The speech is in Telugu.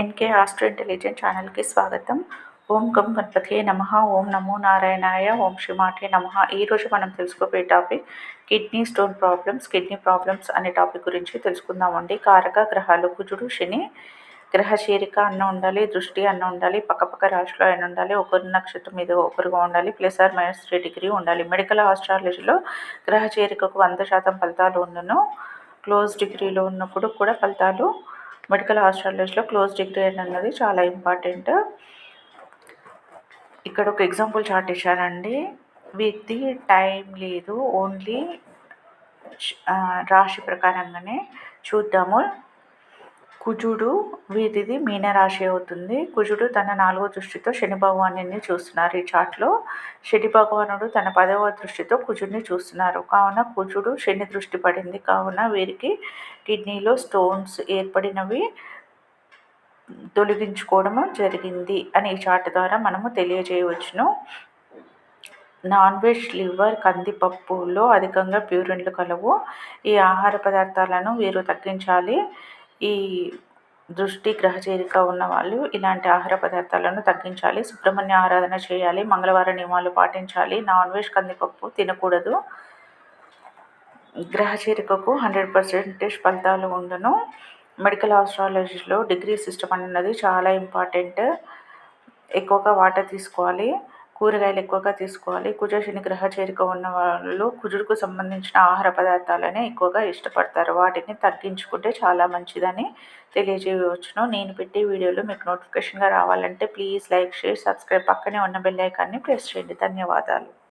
ఎన్కే ఆస్ట్రో ఇంటెలిజెంట్ ఛానల్కి స్వాగతం. ఓం గం గణపతియే నమ. ఓం నమో నారాయణాయ. ఓం శ్రీమాటే నమ. ఈరోజు మనం తెలుసుకోబోయే topic kidney stone problems kidney problems అనే టాపిక్ గురించి తెలుసుకుందామండి. కారక గ్రహాలు కుజుడు శని గ్రహ చేరిక అన్న ఉండాలి దృష్టి అన్న ఉండాలి పక్కపక్క రాశిలో అయిన ఉండాలి ఒకరి నక్షత్రం మీద ఒకరుగా ఉండాలి plus or minus three degree ఉండాలి. మెడికల్ ఆస్ట్రాలజీలో గ్రహ చేరికకు వంద శాతం ఫలితాలు ఉన్నను. క్లోజ్ డిగ్రీలో ఉన్నప్పుడు కూడా ఫలితాలు మెడికల్ ఆస్ట్రాలజీలో క్లోజ్ డిగ్రీ అన్నది చాలా ఇంపార్టెంట్. ఇక్కడ ఒక ఎగ్జాంపుల్ చార్ట్ ఇచ్చారండి. విత్ ది టైం లేదు ఓన్లీ రాశి ప్రకారంగానే చూద్దాము. కుజుడు వీటిది మీనరాశి అవుతుంది. కుజుడు తన నాలుగో దృష్టితో శని భగవాను చూస్తున్నారు. ఈ చాట్లో శని భగవానుడు తన పదవ దృష్టితో కుజుడిని చూస్తున్నారు. కావున కుజుడు శని దృష్టి పడింది. కావున వీరికి కిడ్నీలో స్టోన్స్ ఏర్పడినవి తొలగించుకోవడం జరిగింది అని ఈ చాట్ ద్వారా మనము తెలియజేయవచ్చును. నాన్ వెజ్ లివర్ కందిపప్పులో అధికంగా ప్యూరిన్లు కలవు. ఈ ఆహార పదార్థాలను వీరు తగ్గించాలి. ఈ దృష్టి గ్రహచేరిక ఉన్న వాళ్ళు ఇలాంటి ఆహార పదార్థాలను తగ్గించాలి సుబ్రహ్మణ్య ఆరాధన చేయాలి మంగళవార నియమాలు పాటించాలి నాన్ వెజ్ కందిపప్పు తినకూడదు. గ్రహచేరికకు హండ్రెడ్ పర్సెంటేజ్ ఫలితాలు ఉండను. మెడికల్ ఆస్ట్రాలజీలో డిగ్రీ సిస్టమ్ అన్నది చాలా ఇంపార్టెంట్. ఎక్కువగా వాటర్ తీసుకోవాలి. కూరగాయలు ఎక్కువగా తీసుకోవాలి. కుజ శని గ్రహ చేరిక ఉన్న వాళ్ళు కుజుడుకు సంబంధించిన ఆహార పదార్థాలనే ఎక్కువగా ఇష్టపడతారు. వాటిని తగ్గించుకుంటే చాలా మంచిదని తెలియజేయవచ్చును. నేను పెట్టే వీడియోలు మీకు నోటిఫికేషన్గా రావాలంటే ప్లీజ్ లైక్ షేర్ సబ్స్క్రైబ్ పక్కనే ఉన్న బెల్ ఐకాన్ని ప్రెస్ చేయండి. ధన్యవాదాలు.